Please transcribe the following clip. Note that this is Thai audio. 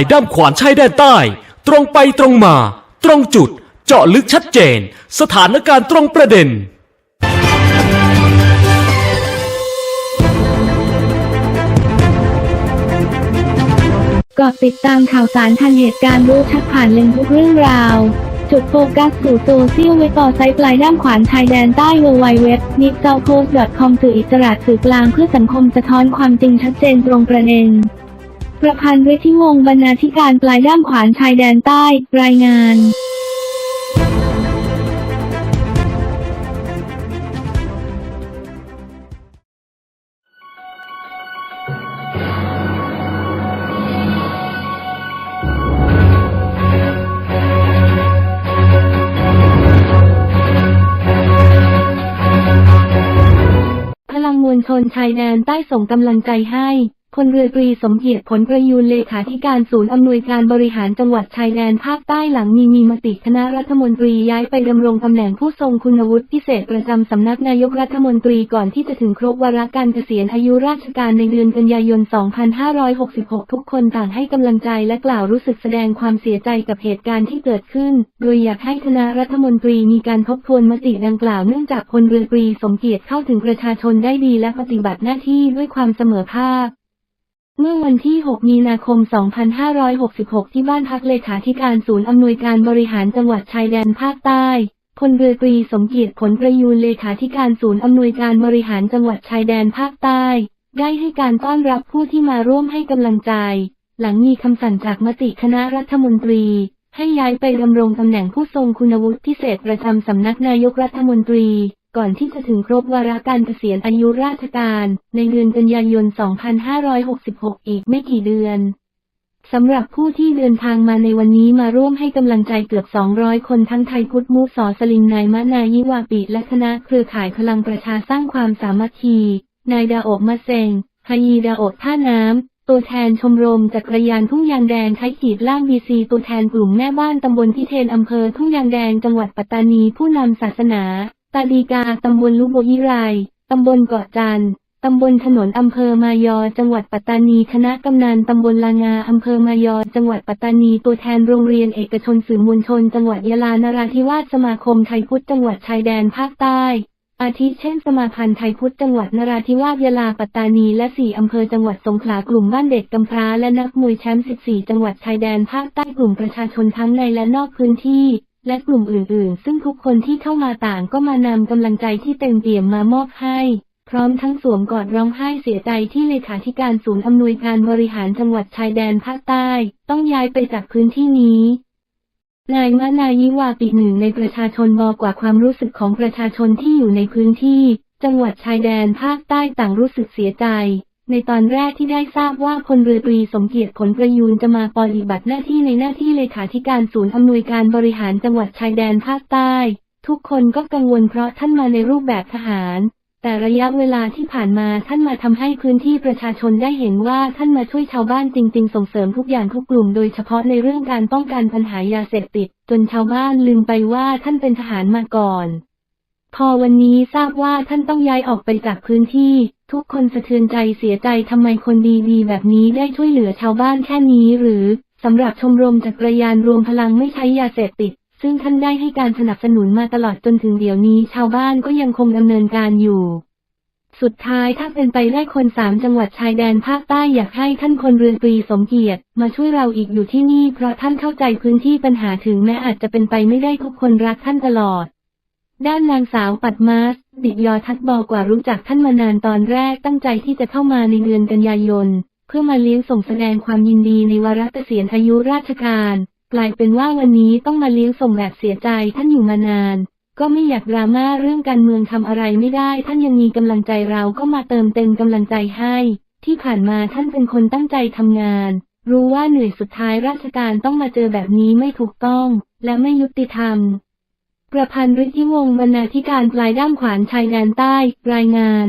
ายด้ามขวานชายแดนใต้ ตรงไปตรงมา ตรงจุด เจาะลึกชัดเจน สถานการณ์ตรงประเด็นกาะติดตามข่าวสารทันเหตุการณ์รู้ชัดผ่านเลนทุกเรื่องราว จุดโฟกัสสู่โซเชียลเว็บต่อไซต์ปลายด้ามขวานชายแดนใต้ w w w n i p s o u t p o s t c o m สื่ออิสระสื่อกลางเพื่อสังคมสะท้อนความจริงชัดเจนตรงประเด็น ประพันธ์ฤทธิวงศ์บรรณาธิการปลายด้ามขวานชายแดนใต้ รายงานพลังมวลชนชายแดนใต้ส่งกำลังใจให้ พลเรือตรีสมเกียรติผลประยูนเลขาธิการศูนย์อำนวยการบริหารจังหวัดชายแดนภาคใต้หลังมีมีมติคณะรัฐมนตรีย้ายไปดำรงตำแหน่งผู้ทรงคุณวุฒิพิเศษประจำสำนักนายกรัฐมนตรีก่อนที่จะถึงครบวาระการเกษียณอายุราชการในเดือนกันยายน 2566 ทุกคนต่างให้กำลังใจและกล่าวรู้สึกแสดงความเสียใจกับเหตุการณ์ที่เกิดขึ้น โดยอยากให้คณะรัฐมนตรีมีการทบทวนมติดังกล่าวเนื่องจากพลเรือตรีสมเกียรติเข้าถึงประชาชนได้ดีและปฏิบัติหน้าที่ด้วยความเสมอภาค เมื่อวันที่ 6 มีนาคม 2566 ที่บ้านพักเลขาธิการศูนย์อำนวยการบริหารจังหวัดชายแดนภาคใต้พลเรือตรีสมเกียรติผลประยูนเลขาธิการศูนย์อำนวยการบริหารจังหวัดชายแดนภาคใต้ ได้ให้การต้อนรับผู้ที่มาร่วมให้กำลังใจ หลังมีคำสั่งจากมติคณะรัฐมนตรี ให้ย้ายไปดำรงตำแหน่งผู้ทรงคุณวุฒิพิเศษประจำสำนักนายกรัฐมนตรี ก่อนที่จะถึงครบวาระการเกษียณอายุราชการ ในเดือนกันยายน 2566 อีกไม่กี่เดือนสำหรับผู้ที่เดินทางมาในวันนี้มาร่วมให้กำลังใจเกือบ 200 คนทั้งไทยพุทธมุสอสลิงนายมะนายิวาปิและคณะเครือข่ายพลังประชาสร้างความสามัคคี นายดาโอบมะเซงฮายีดาโอบท่าน้ำ ตัวแทนชมรมจักรยานทุ่งยางแดงไทยขีดล่างบีซีตัวแทนกลุ่มแม่บ้านตำบลพิเทนอำเภอทุ่งยางแดงจังหวัดปัตตานีผู้นำศาสนา ตาดีกา ตำบลลุโบยิไร ตำบลเกาะจันตำบลถนนอำเภอมายอ จังหวัดปัตตานี คณะกำนันตำบลลางาอำเภอมายอ จังหวัดปัตตานี ตัวแทนโรงเรียนเอกชนสื่อมวลชน จังหวัดยะลานราธิวาส สมาคมไทยพุทธ จังหวัดชายแดนภาคใต้ อาทิเช่น สมาพันธ์ไทยพุทธ จังหวัดนราธิวาส ยะลา ปัตตานี และสี่อำเภอ จังหวัดสงขลา กลุ่มบ้านเด็กกำพร้า และนักมวยแชมป์ 14 จังหวัดชายแดนภาคใต้ กลุ่มประชาชนทั้งในและนอกพื้นที่ และกลุ่มอื่นๆ ซึ่งทุกคนที่เข้ามาต่างก็มานำกำลังใจที่เต็มเปี่ยมมามอบให้ พร้อมทั้งสวมกอดร้องไห้เสียใจที่เลขาธิการศูนย์อำนวยการบริหารจังหวัดชายแดนภาคใต้ ต้องย้ายไปจากพื้นที่นี้นายมะนายิวาปิหนึ่งในประชาชนบอกกว่าความรู้สึกของประชาชนที่อยู่ในพื้นที่ จังหวัดชายแดนภาคใต้ต่างรู้สึกเสียใจ ในตอนแรกที่ได้ทราบว่าพลเรือตรีสมเกียรติผลประยูนจะมาปฏิบัติหน้าที่ในหน้าที่เลขาธิการศูนย์อำนวยการบริหารจังหวัดชายแดนภาคใต้ ทุกคนก็กังวลเพราะท่านมาในรูปแบบทหาร แต่ระยะเวลาที่ผ่านมาท่านมาทำให้พื้นที่ประชาชนได้เห็นว่าท่านมาช่วยชาวบ้านจริง ๆ ส่งเสริมทุกอย่างทุกกลุ่มโดยเฉพาะในเรื่องการป้องกันปัญหายาเสพติด จนชาวบ้านลืมไปว่าท่านเป็นทหารมาก่อน พอวันนี้ทราบว่าท่านต้องย้ายออกไปจากพื้นที่ ทุกคนสะเทือนใจเสียใจทำไมคนดีๆ แบบนี้ได้ช่วยเหลือชาวบ้านแค่นี้หรือสำหรับชมรมจักรยานรวมพลังไม่ใช้ยาเสพติด ซึ่งท่านได้ให้การสนับสนุนมาตลอดจนถึงเดี๋ยวนี้ ชาวบ้านก็ยังคงดำเนินการอยู่ สุดท้ายถ้าเป็นไปได้คนสามจังหวัดชายแดนภาคใต้อยากให้ท่านคนเรือนตรีสมเกียรติ มาช่วยเราอีกอยู่ที่นี่ เพราะท่านเข้าใจพื้นที่ปัญหาถึงแม้อาจจะเป็นไปไม่ได้ทุกคนรักท่านตลอด ด้านนางสาวปัดมาส ดิดยอทักบอกว่ารู้จักท่านมานานตอนแรกตั้งใจที่จะเข้ามาในเดือนกันยายน เพื่อมาเลี้ยงส่งแสดงความยินดีในวาระเกษียณอายุราชการกลายเป็นว่าวันนี้ต้องมาเลี้ยงส่งแบบเสียใจท่านอยู่มานาน ก็ไม่อยากดราม่าเรื่องการเมืองทำอะไรไม่ได้ ท่านยังมีกำลังใจเราก็มาเติมเต็มกำลังใจให้ ที่ผ่านมาท่านเป็นคนตั้งใจทำงาน รู้ว่าเหนื่อยสุดท้ายราชการต้องมาเจอแบบนี้ไม่ถูกต้อง และไม่ยุติธรรม ประพันธ์ฤทธิวงศ์บรรณาธิการปลายด้ามขวานชายแดนใต้ รายงาน